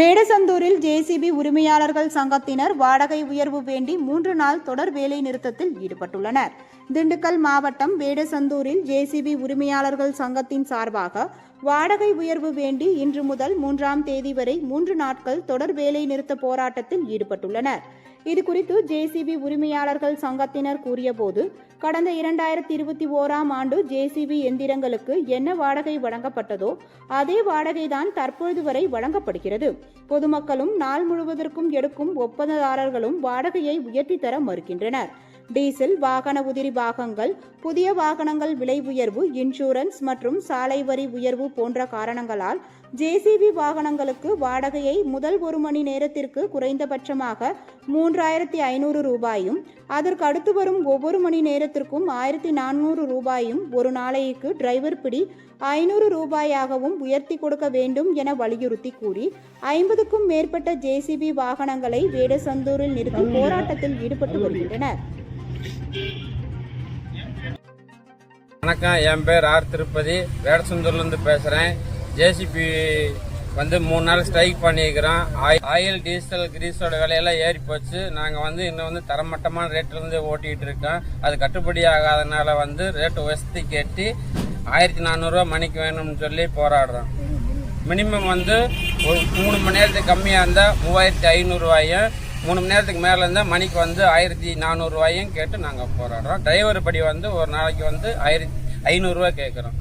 வேடசந்தூரில் JCB உரிமையாளர்கள் சங்கத்தினர் வாடகை உயர்வு வேண்டி மூன்று நாள் தொடர் வேலை நிறுத்தத்தில் ஈடுபட்டுள்ளனர். திண்டுக்கல் மாவட்டம் வேடசந்தூரில் ஜேசிபி உரிமையாளர்கள் சங்கத்தின் சார்பாக வாடகை உயர்வு வேண்டி இன்று முதல் மூன்றாம் தேதி வரை மூன்று நாட்கள் தொடர் வேலை நிறுத்த போராட்டத்தில் ஈடுபட்டுள்ளனர். இது குறித்து ஜேசிபி உரிமையாளர்கள் சங்கத்தினர் கூறியபோது கடந்த இரண்டாயிரத்தி இருபத்தி ஓராம் ஆண்டு ஜேசிபி எந்திரங்களுக்கு என்ன வாடகை வழங்கப்பட்டதோ அதே வாடகைதான் தற்பொழுது வரை வழங்கப்படுகிறது. பொதுமக்களும் நாள் முழுவதற்கும் எடுக்கும் ஒப்பந்ததாரர்களும் வாடகையை உயர்த்தி தர மறுக்கின்றனர். டீசல் வாகன உதிரி பாகங்கள் புதிய வாகனங்கள் விலை உயர்வு இன்சூரன்ஸ் மற்றும் சாலை வரி உயர்வு போன்ற காரணங்களால் ஜேசிபி வாகனங்களுக்கு வாடகையை முதல் ஒரு மணி நேரத்திற்கு குறைந்தபட்சமாக மூன்றாயிரத்தி ஐநூறு ரூபாயும் அதற்கு அடுத்து வரும் ஒவ்வொரு மணி நேரத்திற்கும் ஆயிரத்தி நானூறு ரூபாயும் ஒரு நாளைக்கு டிரைவர் பிடி ஐநூறு ரூபாயாகவும் உயர்த்தி கொடுக்க வேண்டும் என வலியுறுத்தி கூறி ஐம்பதுக்கும் மேற்பட்ட ஜேசிபி வாகனங்களை வேடசந்தூரில் நிறுத்தி போராட்டத்தில் ஈடுபட்டு வருகின்றனர். வணக்கம் என் பேர் ஆர் திருப்பதி. வேடசந்தூர்லேருந்து பேசுகிறேன் ஜேசிபி வந்து மூணு நாள் ஸ்ட்ரைக் பண்ணியிருக்கிறோம். ஆயில் டீசல் கிரீஸோட விலையெல்லாம் ஏறி போச்சு. நாங்கள் வந்து இன்னும் வந்து தரமட்டமான ரேட்லேருந்து ஓட்டிகிட்டு இருக்கோம். அது கட்டுப்படி ஆகாதனால வந்து ரேட்டு வசதி கேட்டு ஆயிரத்தி நானூறுரூவா மணிக்கு வேணும்னு சொல்லி போராடுறோம். மினிமம் வந்து ஒரு மூணு மணி நேரத்துக்கு கம்மியாக இருந்தால் மூவாயிரத்தி ஐநூறுரூவாயும் மூணு மணி நேரத்துக்கு மேலே இருந்தால் மணிக்கு வந்து ஆயிரத்தி நானூறுரூவாயும் கேட்டு நாங்கள் போராடுறோம். டிரைவர் படி வந்து ஒரு நாளைக்கு வந்து ஆயிரத்தி ஐநூறுரூவா கேட்குறோம்